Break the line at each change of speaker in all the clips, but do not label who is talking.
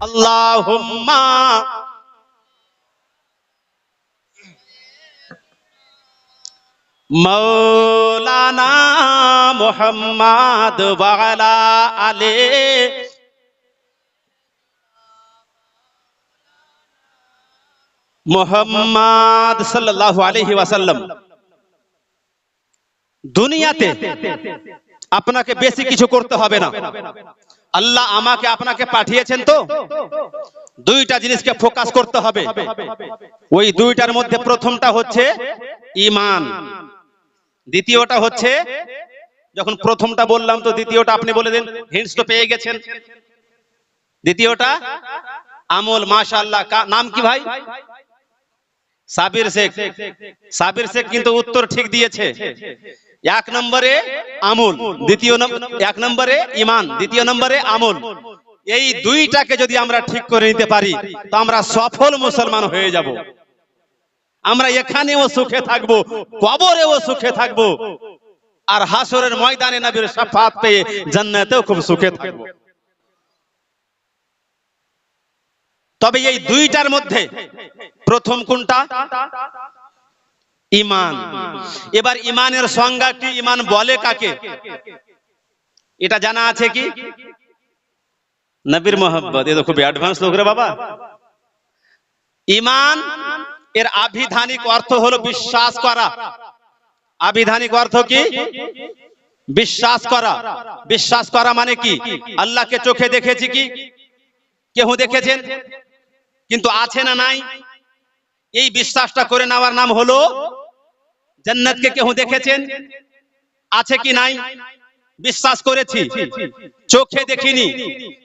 আল্লাহুম্মা। মৌলানা মুহাম্মদ ওয়ালা আলে। মোহাম্মদ সাল্লাল্লাহু আলাইহি ওয়াসাল্লাম। দুনিয়াতে আপনাকে বেশি কিছু করতে হবে না। আল্লাহ আমাকে আপনাকে পাঠিয়েছেন তো? দুইটা জিনিসকে ফোকাস করতে হবে। ওই দুইটার মধ্যে প্রথমটা হচ্ছে ইমান। দ্বিতীয়টা হচ্ছে যখন প্রথমটা বললাম তো দ্বিতীয়টা আপনি বলে দিন হিন্টস তো পেয়ে গেছেন। দ্বিতীয়টা আমল মাশাআল্লাহ নাম কি ভাই? সাবির শেখ। সাবির শেখ কিন্তু উত্তর ঠিক দিয়েছে। এক নম্বরে আমল, দ্বিতীয় এক নম্বরে ইমান দ্বিতীয় নম্বরে আমল। এই দুইটাকে যদি আমরা ঠিক করে নিতে পারি, তো আমরা সফল মুসলমান হয়ে যাব। আমরা এখানেও সুখে থাকব, কবরেও সুখে থাকব। আর হাসরের ময়দানে নবীর সাফাত পেয়ে জান্নাতেও খুব সুখে থাকব। তবে এই দুইটার মধ্যে প্রথম কোনটা? ইমান। এবার ইমানের সংজ্ঞা কি ইমান বলে কাকে? এটা জানা আছে কি? নবীর মোহাম্মদ এ তো খুব অ্যাডভান্স লোক রে বাবা। ইমান এর আবিধানিক অর্থ হলো বিশ্বাস করা। আবিধানিক অর্থ কি? বিশ্বাস করা। বিশ্বাস করা মানে কি? আল্লাহকে চোখে দেখেছি কি? কেউ দেখেছেন? কিন্তু আছে না নাই? এই বিশ্বাসটা করে নেওয়ার নাম হলো জান্নাতকে কেউ দেখেছেন? আছে কি নাই? বিশ্বাস করেছি। চোখে দেখিনি।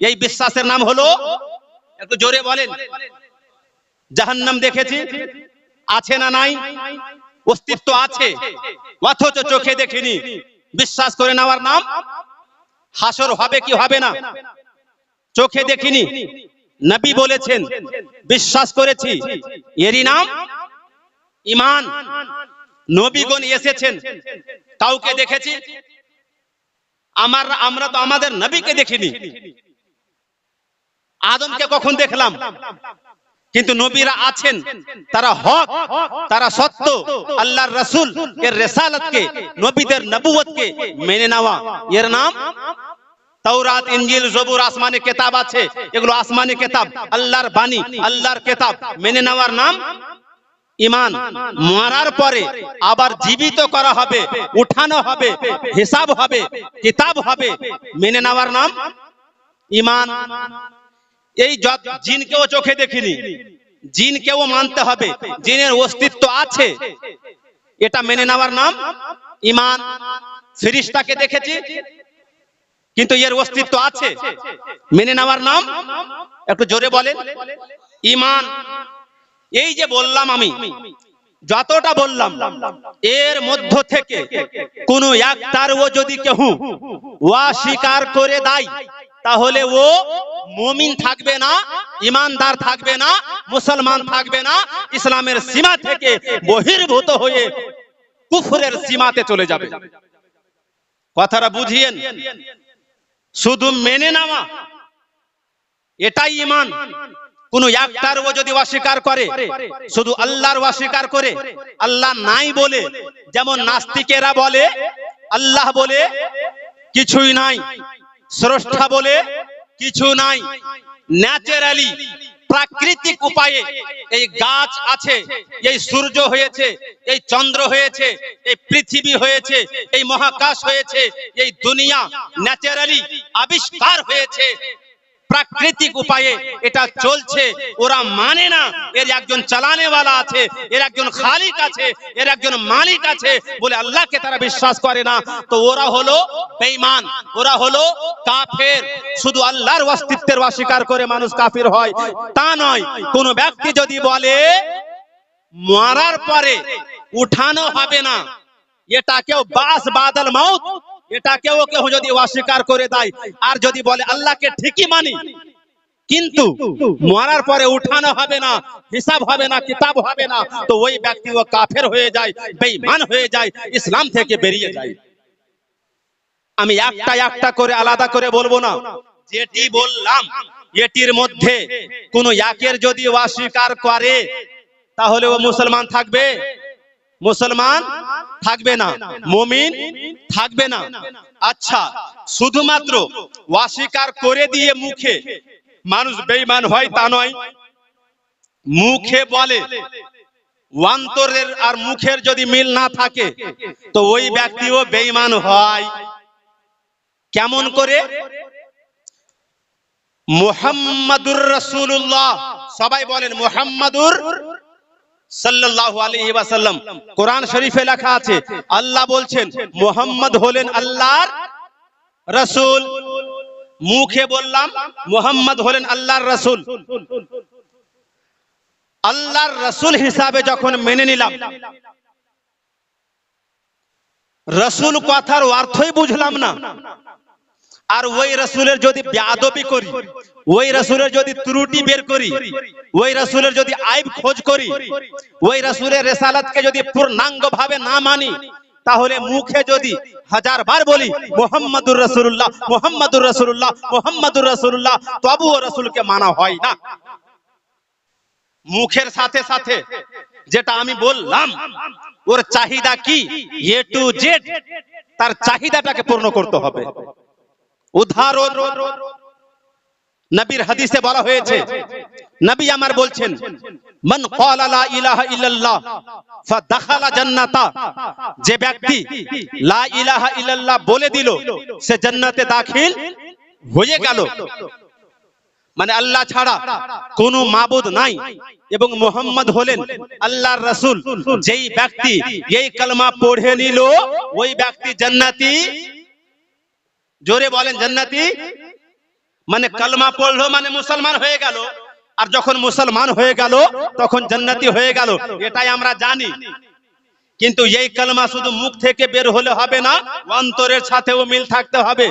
এই বিশ্বাসের নাম হলো একটু জোরে বলেন জাহান্নাম দেখেছি। আছে না নাই? অস্তিত্ব আছে। অথচ চোখে দেখিনি। বিশ্বাস করে নেওয়ার নাম হাসর হবে কি হবে না? চোখে দেখিনি। নবী বলেছেন বিশ্বাস করেছি। এরই নাম ইমান। নবীগণ এসেছেন। কাউকে দেখেছি? আমার, আমরা তো আমাদের নবীকে দেখিনি। আদমকে কখন দেখলাম? কিন্তু নবীরা আছেন। তারা হক, তারা সত্য। আল্লাহর রসুল এর রেসালতকে, নবীদের নবুয়তকে মেনে নেওয়া। এর নাম তাওরাত, ইনজিল, জবুর, আসমানি কেতাব আছে। এগুলো আসমানি কেতাব, আল্লাহর বাণী, আল্লাহর কেতাব। মেনে নেওয়ার নাম ইমান মারার পরে আবার জীবিত করা হবে, উঠানো হবে, হিসাব হবে, কিতাব হবে। মেনে নেওয়ার নাম ইমান। এই জিনকেও চোখে দেখিনি, জিনকেও মানতে হবে, জিনের অস্তিত্ব আছে। এটা মেনে নেওয়ার নাম ইমান। ফিরিস্তাকে দেখেছি, কিন্তু এর অস্তিত্ব আছে। মেনে নেওয়ার নাম, একটু জোরে বলেন, ইমান। এই যে বললাম আমি, যতটা বললাম, এর মধ্য থেকে কোন একটার ও যদি কেহ ওয়া স্বীকার করে দেয়, তাহলে ও মমিন থাকবে না, ইমানদার থাকবে না, মুসলমান থাকবে না, ইসলামের সীমা থেকে বহির্ভূত হয়ে কুফরের সীমাতে চলে যাবে। কথাটা বুঝিয়েন। শুধু মেনে নেওয়া, এটাই ইমান। কোন একটার ও যদি অস্বীকার করে, শুধু আল্লাহর অস্বীকার করে, আল্লাহ নাই বলে, যেমন নাস্তিকেরা বলে, আল্লাহ বলে, কিছুই নাই। স্রষ্টা বলে, কিছু নাই। ন্যাচারালি, প্রাকৃতিক উপায়ে এই গাছ আছে, এই সূর্য হয়েছে, এই চন্দ্র হয়েছে, এই পৃথিবী হয়েছে, এই মহাকাশ হয়েছে, এই দুনিয়া ন্যাচারালি আবিষ্কার হয়েছে। প্রাকৃতিক উপায়ে এটা চলছে। ওরা মানে না, এর একজন চালানেওয়ালা আছে, এর একজন খালিক আছে, এর একজন মালিক আছে বলে আল্লাহকে তারা বিশ্বাস করে না। তো ওরা হলো বেঈমান, ওরা হলো কাফের। শুধু আল্লাহর অস্তিত্বের অস্বীকার করে মানুষ কাফির হয়। তা নয়, কোন ব্যক্তি যদি বলে, মরার পরে উঠানো হবে না, এটা কেউ বাস বাদল, মাউত এটা কেউ কেউ যদি অস্বীকার করে দেয়, আর যদি বলে আল্লাহকে ঠিকই মানি, কিন্তু মরার পরে উঠানো হবে না, হিসাব হবে না, কিতাব হবে না, তো ওই ব্যক্তি ও কাফের হয়ে যায়, বেঈমান হয়ে যায়, ইসলাম থেকে বেরিয়ে যায়। আমি একটা একটা করে আলাদা করে বলব না, যেটি বললাম, এটির মধ্যে কোন একের যদি অস্বীকার করে, তাহলে ও মুসলমান থাকবে? মুসলমান থাকবে না। মমিন থাকবে না। আচ্ছা শুধুমাত্র অস্বীকার করে দিয়ে মুখে মানুষ বেঈমান হয় তা নয় মুখে বলে অন্তরের আর মুখের যদি মিল না থাকে তো ওই ব্যক্তিও বেঈমান হয়। কেমন করে? মুহাম্মাদুর রাসূলুল্লাহ। সবাই বলেন মুহাম্মাদুর সাল্লাল্লাহু কোরআন শরীফে লেখা আছে, আল্লাহ বলছেন, মুহাম্মদ হলেন আল্লাহর মুখে বললাম, মুহাম্মদ হলেন আল্লাহর রাসূল। আল্লাহর রাসূল হিসাবে যখন মেনে নিলাম, রাসূল কথার অর্থই বুঝলাম না। আর ওই রসুলের যদি বেয়াদবি করি, ওই রসুলের যদি ত্রুটি বের করি, ওই রসুলের যদি আইব খোঁজ করি, ওই রসুলের রেসালাতকে যদি পূর্ণাঙ্গ ভাবে না মানি, তাহলে মুখে যদি হাজার বার বলি, মোহাম্মদুর রসুল্লাহ মোহাম্মদুর রসুল্লাহ মোহাম্মদুর রসুল্লাহ তবুও রসুলকে মানা হয় না। মুখের সাথে সাথে যেটা আমি বললাম, ওর চাহিদা কি? এ টু জেড তার চাহিদাটাকে পূর্ণ করতে হবে। উদাহরণ নবীর হাদিসে বলা হয়েছে, নবী আমার বলছেন, মান ক্বালা লা ইলাহা ইল্লাল্লাহ, ফাদাখালা যে ব্যক্তি লা ইলাহা ইল্লাল্লাহ বলে দিল, সে জান্নাতে দাখিল হয়ে গেল। মানে আল্লাহ ছাড়া কোনো মাবুদ নাই এবং মোহাম্মদ হলেন আল্লাহর রাসূল। যেই ব্যক্তি এই কালমা পড়ে নিল, ওই ব্যক্তি জান্নাতি জোরে বলেন, জান্নাতি? মানে কালমা পড়ল মানে মুসলমান হয়ে গেল। আর যখন মুসলমান হয়ে গেল, তখন জান্নাতি হয়ে গেল। এটাই আমরা জানি। কিন্তু এই কালমা শুধু মুখ থেকে বের হলে হবে না, অন্তরের সাথেও মিল থাকতে হবে।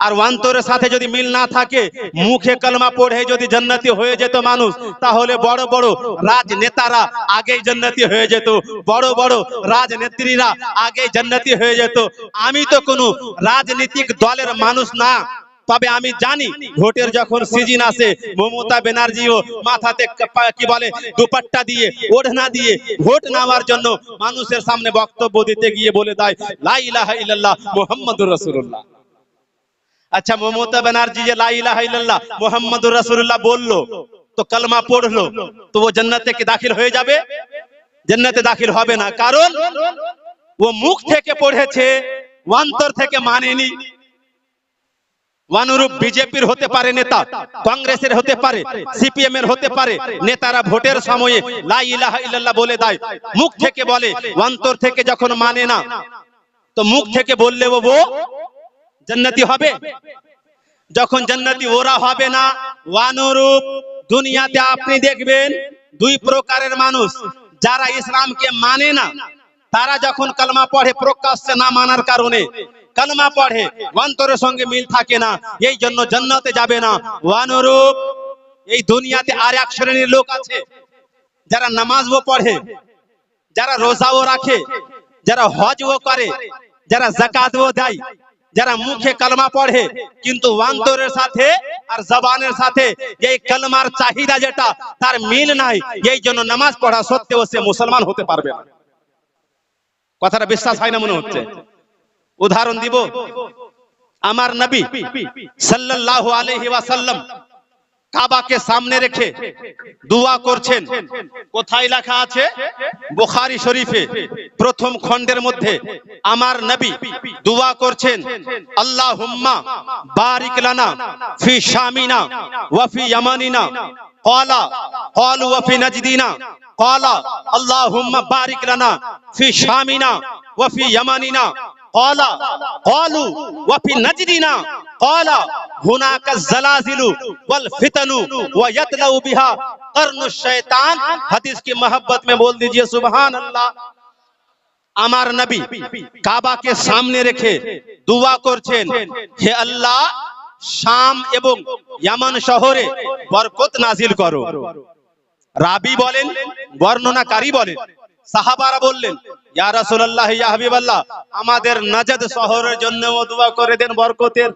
আর অন্তরের সাথে যদি মিল না থাকে, মুখে কালমা পড়ে যদি জান্নাতি হয়ে যেত মানুষ, তাহলে বড় বড় রাজনেতারা আগেই জান্নাতি হয়ে যেত, বড় বড় রাজনেত্রীরা আগেই জান্নাতি হয়ে যেত। আমি তো কোনো রাজনীতিক দলের মানুষ না, তবে আমি জানি ভোটের যখন সিজন আসে, মমতা ব্যানার্জিও মাথাতে কি বলে, দুপাট্টা দিয়ে, ওড়না দিয়ে ভোট নেওয়ার জন্য মানুষের সামনে বক্তব্য দিতে গিয়ে বলে দেয়, লা ইলাহা ইল্লাল্লাহ মুহাম্মাদুর রাসূলুল্লাহ। আচ্ছা মমতা ব্যানার্জি যে লা ইলাহা ইল্লাল্লাহ মুহাম্মাদুর রাসূলুল্লাহ বলল, তো কালমা পড়ল, তো ও জান্নাতে কি দাখিল হয়ে যাবে? জান্নাতে দাখিল হবে না, কারণ ও মুখ থেকে পড়েছে অন্তর থেকে মানেনি। অনুরূপ বিজেপির হতে পারে নেতা, কংগ্রেসের হতে পারে সিপিএম এর হতে পারে, নেতারা ভোটের সময়ে লা ইলাহা বলে দেয়, মুখ থেকে বলে, অন্তর থেকে যখন মানে না, তো মুখ থেকে বললে ও জান্নাতি হবে। যখন জান্নাতি ওরা হবে না অনুরূপ দুনিয়াতে আপনি দেখবেন দুই প্রকারের মানুষ। যারা ইসলামকে মানে না, তারা যখন কালমা পড়ে প্রকাশ্যে না মানার কারণে, কালমা পড়ে, অন্তরের সঙ্গে মিল থাকে না, এই জন্য জান্নাতে যাবে না। অনুরূপ এই দুনিয়াতে আর এক শ্রেণির লোক আছে, যারা নামাজও পড়ে, যারা রোজাও রাখে, যারা হজও করে, যারা জাকাতও দেয় যারা মুখে কালমা পড়ে, কিন্তু অন্তরের সাথে আর জবানের সাথে এই কালমার চাহিদা যেটা, তার মিল নাই। এই জন্য নামাজ পড়া সত্ত্বেও সে মুসলমান হতে পারবে না। কথাটা বিশ্বাস হয় না মনে হচ্ছে? উদাহরণ দিব। আমার নবী সাল্লাল্লাহু আলাইহি ওয়াসাল্লাম কাবাকে সামনে রেখে দোয়া করছেন। কোথায় লেখা আছে? বোখারি শরীফে। প্রথম খণ্ডের মধ্যে আমার নবী দোয়া করছেন আল্লাহ হুম্মা বারিক লানা ফি শামিনা ওয়াফি ইয়ামানিনা। কলা কল ওয়াফি নাজদিনা। ক্বালা আল্লাহ হুম্মা বারিক লানা ফি শামিনা ওয়াফি ইয়ামানিনা। قال قالوا وفي نجدنا قال هناك الزلازل والفتن ويطلع بها قرن الشیطان حدیث کی محبت میں بول دیجئے سبحان اللہ আমার নবী কাবাকে সামনে রেখে দোয়া করছেন হে আল্লাহ শাম এবং ইয়ামান শহরে বরকত নাজিল করো রাবি বলেন বর্ণনাকারী বলেন সাহাবারা বললেন আমাদের নাজাদ শহরের জন্য দোয়া করে দেন বরকতের।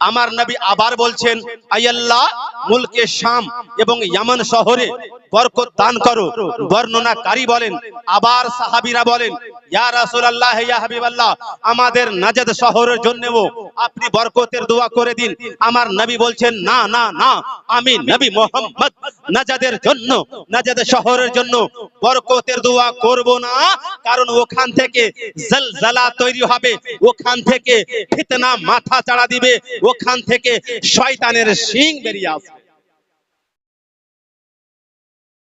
আমার নবী আবার বলছেন, আয়াল্লাহ, মুলকে শাম এবং ইয়ামান শহরে বরকত দান করো। বর্ণনাকারী বলেন, আবার সাহাবীরা বলেন আমাদের নাজাদ শহরের জন্যও আপনি বরকতের দোয়া করে দিন। আমার নবী বলছেন, না না না, আমি নবী মোহাম্মদ নাজাদের জন্য, নাজাদের শহরের জন্য বরকতের দোয়া করব না। কারণ ওখান থেকে জলজালা তৈরি হবে, ওখান থেকে ফিতনা মাথা চাড়া দিবে, ওখান থেকে শয়তানের শিং বেরিয়ে আসবে।